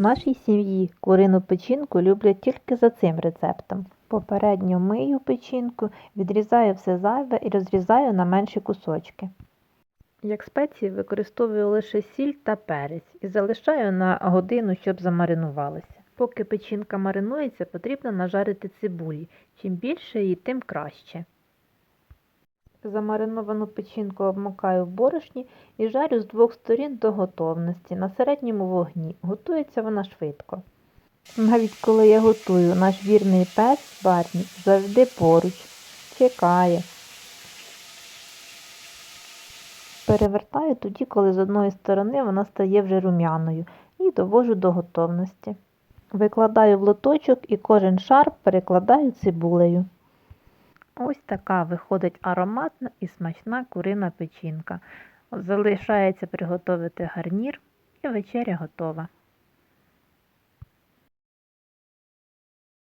Нашій сім'ї курину печінку люблять тільки за цим рецептом. Попередньо мию печінку, відрізаю все зайве і розрізаю на менші кусочки. Як спеції використовую лише сіль та перець і залишаю на годину, щоб замаринувалася. Поки печінка маринується, потрібно нажарити цибулі. Чим більше її, тим краще. Замариновану печінку обмокаю в борошні і жарю з двох сторін до готовності на середньому вогні. Готується вона швидко. Навіть коли я готую, наш вірний пес Барні завжди поруч, чекає. Перевертаю тоді, коли з одної сторони вона стає вже рум'яною і довожу до готовності. Викладаю в лоточок і кожен шар перекладаю цибулею. Ось така виходить ароматна і смачна курина печінка. Залишається приготувати гарнір і вечеря готова.